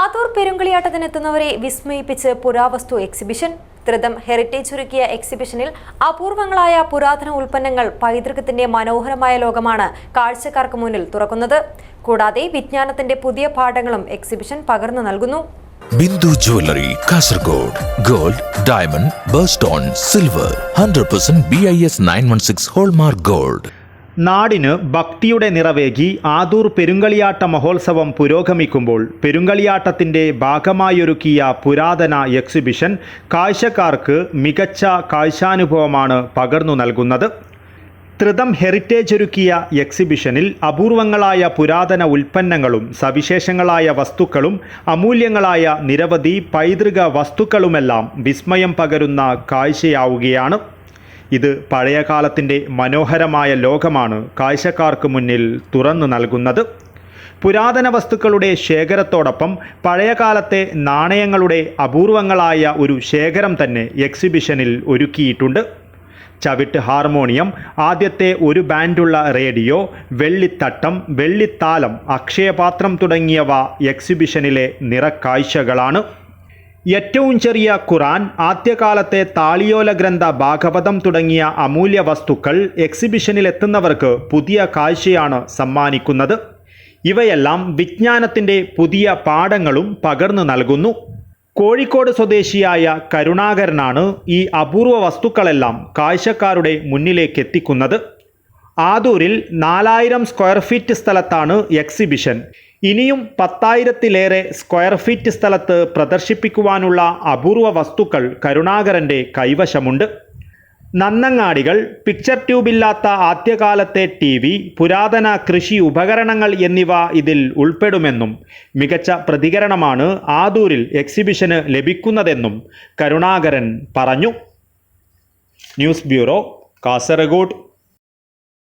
ആദൂർ പെരുങ്കളിയാട്ടത്തിനെത്തുന്നവരെ വിസ്മയിപ്പിച്ച് പുരാവസ്തു exhibition. ത്രിതം heritage ഒരുക്കിയ എക്സിബിഷനിൽ അപൂർവങ്ങളായ പുരാതന ഉൽപ്പന്നങ്ങൾ പൈതൃകത്തിന്റെ മനോഹരമായ ലോകമാണ് കാഴ്ചക്കാർക്ക് മുന്നിൽ തുറക്കുന്നത്. കൂടാതെ വിജ്ഞാനത്തിന്റെ പുതിയ പാഠങ്ങളും എക്സിബിഷൻ പകർന്നു നൽകുന്നു. Bindu jewellery Kasaragod gold diamond birthstone silver hundred percent B I S nine one six hallmark gold. നാടിന് ഭക്തിയുടെ നിറവേകി ആദൂർ പെരുങ്കളിയാട്ട മഹോത്സവം പുരോഗമിക്കുമ്പോൾ പെരുങ്കളിയാട്ടത്തിന്റെ ഭാഗമായൊരുക്കിയ പുരാതന എക്സിബിഷൻ കാഴ്ചക്കാർക്ക് മികച്ച കാഴ്ചാനുഭവമാണ് പകർന്നു നൽകുന്നത്. ത്രിതം ഹെറിറ്റേജ് ഒരുക്കിയ എക്സിബിഷനിൽ അപൂർവങ്ങളായ പുരാതന ഉൽപ്പന്നങ്ങളും സവിശേഷങ്ങളായ വസ്തുക്കളും അമൂല്യങ്ങളായ നിരവധി പൈതൃക വസ്തുക്കളുമെല്ലാം വിസ്മയം പകരുന്ന കാഴ്ചയാവുകയാണ്. ഇത് പഴയകാലത്തിന്റെ മനോഹരമായ ലോകമാണ് കാഴ്ചക്കാർക്ക് മുന്നിൽ തുറന്നു നൽകുന്നത്. പുരാതന വസ്തുക്കളുടെ ശേഖരത്തോടൊപ്പം പഴയകാലത്തെ നാണയങ്ങളുടെ അപൂർവങ്ങളായ ഒരു ശേഖരം തന്നെ എക്സിബിഷനിൽ ഒരുക്കിയിട്ടുണ്ട്. ചവിട്ട് ഹാർമോണിയം ആദ്യത്തെ ഒരു ബാൻഡുള്ള റേഡിയോ വെള്ളിത്തട്ടം വെള്ളിത്താലം അക്ഷയപാത്രം തുടങ്ങിയവ എക്സിബിഷനിലെ നിറക്കാഴ്ചകളാണ്. ഏറ്റവും ചെറിയ ഖുറാൻ ആദ്യകാലത്തെ താളിയോല ഗ്രന്ഥ ഭാഗവതം തുടങ്ങിയ അമൂല്യ വസ്തുക്കൾ എക്സിബിഷനിൽ എത്തുന്നവർക്ക് പുതിയ കാഴ്ചയാണ് സമ്മാനിക്കുന്നത്. ഇവയെല്ലാം വിജ്ഞാനത്തിന്റെ പുതിയ പാഠങ്ങളും പകർന്നു നൽകുന്നു. കോഴിക്കോട് സ്വദേശിയായ കരുണാകരനാണ് ഈ അപൂർവ വസ്തുക്കളെല്ലാം കാഴ്ചക്കാരുടെ മുന്നിലേക്ക് എത്തിക്കുന്നത് ആദൂരിൽ നാലായിരം സ്ക്വയർ ഫീറ്റ് സ്ഥലത്താണ് എക്സിബിഷൻ. ഇനിയും പത്തായിരത്തിലേറെ സ്ക്വയർ ഫീറ്റ് സ്ഥലത്ത് പ്രദർശിപ്പിക്കുവാനുള്ള അപൂർവ വസ്തുക്കൾ കരുണാകരന്റെ കൈവശമുണ്ട്. നന്നങ്ങാടികൾ പിക്ചർ ട്യൂബില്ലാത്ത ആദ്യകാലത്തെ ടി വി പുരാതന കൃഷി ഉപകരണങ്ങൾ എന്നിവ ഇതിൽ ഉൾപ്പെടുമെന്നും മികച്ച പ്രതികരണമാണ് ആദൂരിൽ എക്സിബിഷന് ലഭിക്കുന്നതെന്നും കരുണാകരൻ പറഞ്ഞു. News bureau Kasaragod.